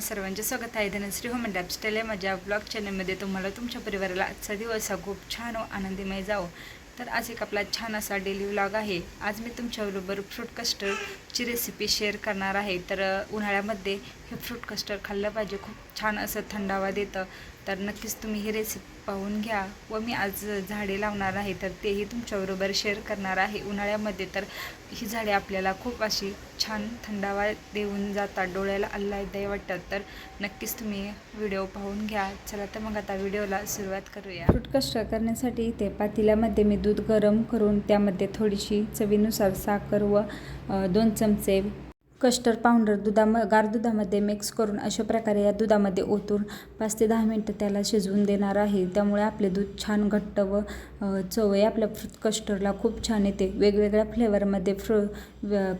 Dhanashree home and lifestyle या माझ्या blog चॅनलमध्ये तुम्हाला तुमच्या परिवाराला आजचा दिवस हा खूप छान व आनंदीमय जावो. तर आज एक आपला छान असा डेली व्लॉग आहे. आज मी तुमच्याबरोबर फ्रूट कस्टर्डची रेसिपी शेअर करणार आहे. तर उन्हाळ्यामध्ये हे फ्रूट कस्टर्ड खाल्लं पाहिजे. खूप छान असं थंडावा देतं. तर नक्कीच तुम्ही ही रेसिपी पाहून घ्या व मी आज झाडे लावणार आहे तर तेही तुमच्याबरोबर शेअर करणार आहे उन्हाळ्यामध्ये. तर ही झाडे आपल्याला खूप अशी छान थंडावा देऊन जातात डोळ्याला आल्हाददायी वाटतात. तर नक्कीच तुम्ही व्हिडिओ पाहून घ्या. चला तर मग आता व्हिडिओला सुरुवात करूया. फ्रूट कस्टर्ड करण्यासाठी इथे पातेल्यामध्ये मी दूध गरम करून त्यामध्ये थोडीशी चवीनुसार साखर व दोन चमचे कस्टर्ड पावडर दुधाम गार दुधामध्ये मिक्स करून अशा प्रकारे या दुधामध्ये ओतून पाच ते दहा मिनटं त्याला शिजवून देणार आहे. त्यामुळे आपले दूध छान घट्ट व अ, चव आहे. आपल्या फ्रूट कस्टर्डला खूप छान येते. वेगवेगळ्या फ्लेवरमध्ये फ्र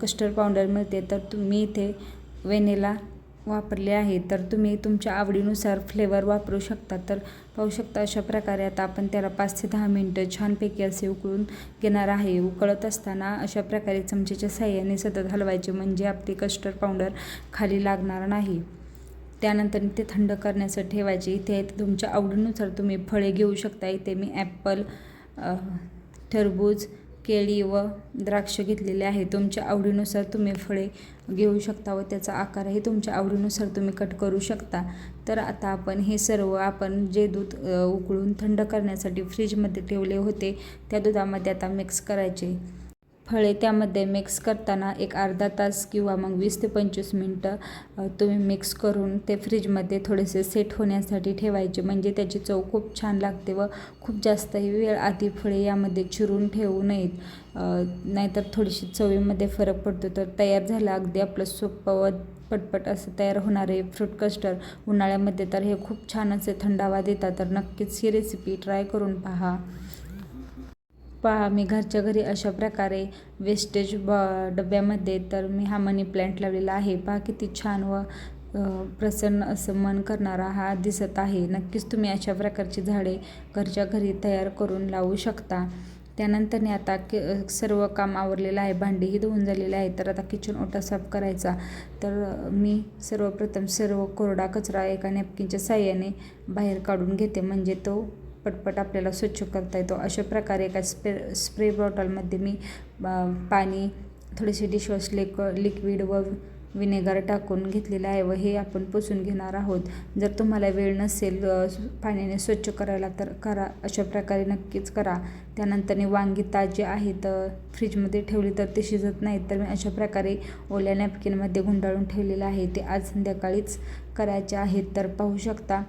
कस्टर्ड पावडर मिळते. तर तुम्ही इथे वेनेला वापरले आहे तर तुम्ही तुमच्या आवडीनुसार फ्लेवर वापरू शकता. तर पाहू शकता अशा प्रकारे आता आपण त्याला पाच ते दहा मिनटं छानपैकी असे उकळून घेणार आहे. उकळत असताना अशा प्रकारे चमचेच्या साह्याने सतत हलवायचे म्हणजे आपली कस्टर्ड पावडर खाली लागणार नाही. त्यानंतर ते थंड करण्यासाठी ठेवायचे. इथे तुमच्या आवडीनुसार तुम्ही फळे घेऊ शकता. इथे मी ॲपल टरबूज केळी व द्राक्ष घेतलेले आहे. तुमच्या आवडीनुसार तुम्ही फळे घेऊ शकता व त्याचा आकारही तुमच्या आवडीनुसार तुम्ही कट करू शकता. तर आता आपण हे सर्व आपण जे दूध उकळून थंड करण्यासाठी फ्रीजमध्ये ठेवले होते त्या दुधामध्ये आता मिक्स करायचे. फळे त्यामध्ये मिक्स करताना एक अर्धा तास किंवा मग वीस ते पंचवीस मिनटं तुम्ही मिक्स करून ते फ्रीजमध्ये थोडेसे सेट होण्यासाठी ठेवायचे. म्हणजे त्याची चव खूप छान लागते व खूप जास्तही वेळ आधी फळे यामध्ये चिरून ठेवू नयेत. नाहीतर थोडीशी चवीमध्ये फरक पडतो. तर तयार झालं अगदी आपलं सोपं व पटपट असं तयार होणारे फ्रूट कस्टर्ड उन्हाळ्यामध्ये तर हे खूप छान असे थंडावा देतात. तर नक्कीच ही रेसिपी ट्राय करून पहा. पहा मी घरच्या घरी अशा प्रकारे वेस्टेज ब डब्यामध्ये तर मी हा मनी प्लॅन्ट लावलेला आहे. पहा किती छान व प्रसन्न असं मन करणारा हा दिसत आहे. नक्कीच तुम्ही अशा प्रकारची झाडे घरच्या घरी तयार करून लावू शकता. त्यानंतरने आता कि सर्व काम आवरलेलं आहे. भांडीही धुवून झालेले आहे तर आता किचन ओटा साफ करायचा. तर मी सर्वप्रथम सर्व कोरडा कचरा एका नॅपकिनच्या साह्याने बाहेर काढून घेते. म्हणजे तो पटपट आपल्याला स्वच्छ करता येतो. अशा प्रकारे एका स्प्रे स्प्रे बॉटलमध्ये मी पाणी थोडेसे डिशवॉश लिक लिक्विड व विनेगर टाकून घेतलेलं आहे व हे आपण पुसून घेणार आहोत. जर तुम्हाला वेळ नसेल पाण्याने स्वच्छ करायला तर करा. अशा प्रकारे नक्कीच करा. त्यानंतरने वांगी ताजी आहेत फ्रीजमध्ये ठेवली तर ते शिजत नाहीत. तर मी अशा प्रकारे ओल्या नॅपकिनमध्ये गुंडाळून ठेवलेलं आहे. ते आज संध्याकाळीच करायचे आहेत. तर पाहू शकता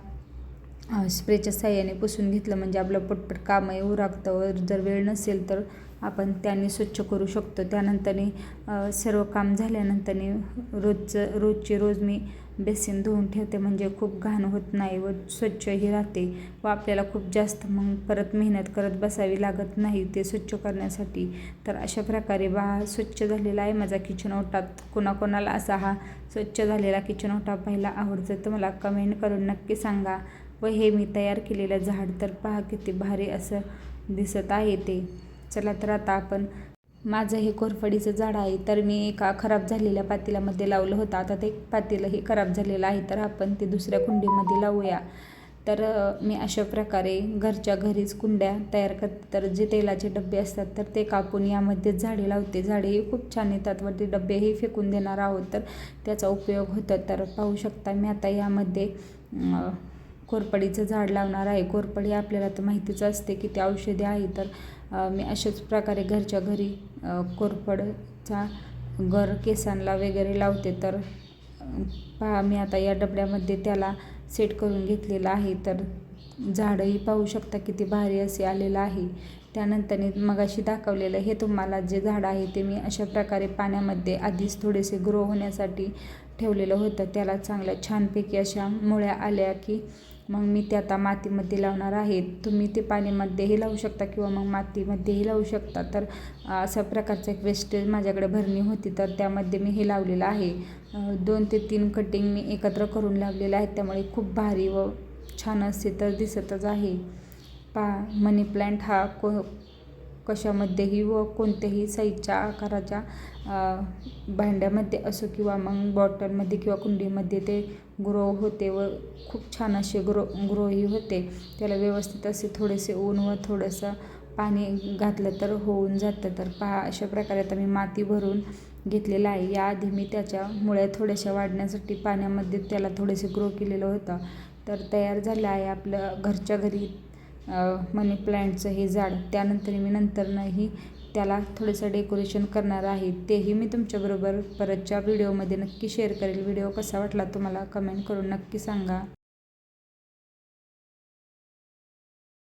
स्प्रेच्या साह्याने पुसून घेतलं म्हणजे आपलं पटपट कामही उरकतं व जर वेळ नसेल तर आपण त्याने स्वच्छ करू शकतो. त्यानंतरने सर्व काम झाल्यानंतरने रोजचं रोजचे रोज मी बेसिन धुवून ठेवते. म्हणजे खूप घाण होत नाही व स्वच्छही राहते व आपल्याला खूप जास्त मग परत मेहनत करत बसावी लागत नाही ते स्वच्छ करण्यासाठी. तर अशा प्रकारे बा स्वच्छ झालेला आहे माझा किचन ओटात कोणाकोणाला असा हा स्वच्छ झालेला किचन ओटा पाहायला आवडतं तर मला कमेंट करून नक्की सांगा. व हे मी तयार केलेलं झाड तर पहा किती भारी असं दिसत आहे ते. चला तर आता आपण माझं हे कोरफडीचं झाड आहे तर मी एका खराब झालेल्या पातेल्यामध्ये लावलं होतं. आता ते पातेलं हे खराब झालेलं आहे तर आपण ते दुसऱ्या कुंडीमध्ये लावूया. तर मी अशा प्रकारे घरच्या घरीच कुंड्या तयार करते तर जे तेलाचे डबे असतात तर ते कापून यामध्ये झाडे लावते. झाडेही खूप छान येतात व ते डबेही फेकून देणार आहोत तर त्याचा उपयोग होतो. तर पाहू शकता मी आता यामध्ये कोरपडीचं झाड लावणार आहे. कोरपडी आपल्याला तर माहितीच असते की ते औषधी आहे. तर मी अशाच प्रकारे घरच्या घरी कोरपडचा कोरफडचा गर केसांना वगैरे लावते. तर पहा मी आता या डबड्यामध्ये त्याला सेट करून घेतलेलं आहे. तर झाडंही पाहू शकता किती भारी असे आलेलं आहे. त्यानंतर मगाशी दाखवलेलं हे तुम्हाला जे झाड आहे ते मी अशा प्रकारे पाण्यामध्ये आधीच थोडेसे ग्रो होण्यासाठी ठेवलेलं होतं. त्याला चांगल्या छानपैकी अशा मुळ्या आल्या की मग मी ते आता मातीमध्ये लावणार आहे. तुम्ही ते पाण्यामध्येही लावू शकता किंवा मग मातीमध्येही लावू शकता. तर अशा प्रकारचं एक वेस्टेज माझ्याकडे भरणी होती तर त्यामध्ये मी हे लावलेलं आहे. दोन ते तीन कटिंग मी एकत्र करून लावलेलं आहे त्यामुळे खूप भारी व छान असते तर दिसतच आहे. पा मनी प्लॅन्ट हा को कशामध्येही व कोणत्याही साईजच्या आकाराच्या भांड्यामध्ये असो किंवा मग बॉटलमध्ये किंवा कुंडीमध्ये ते ग्रो होते व खूप छान असे ग्रो ग्रोही होते. त्याला व्यवस्थित असे थोडेसे ऊन व थोडंसं पाणी घातलं तर होऊन जातं. तर पहा अशा प्रकारे आता मी माती भरून घेतलेलं आहे. याआधी मी त्याच्या मुळ्या थोड्याशा वाढण्यासाठी पाण्यामध्ये त्याला थोडेसे ग्रो केलेलं होतं. तर तयार झालं आहे आपलं घरच्या घरी मनी प्लॅन्टचं हे झाड. त्यानंतर मी नंतरनंही त्याला थोडंसं डेकोरेशन करणार आहे. तेही मी तुमच्याबरोबर परतच्या व्हिडिओमध्ये नक्की शेअर करेल. व्हिडिओ कसा वाटला तुम्हाला? कमेंट करून नक्की सांगा.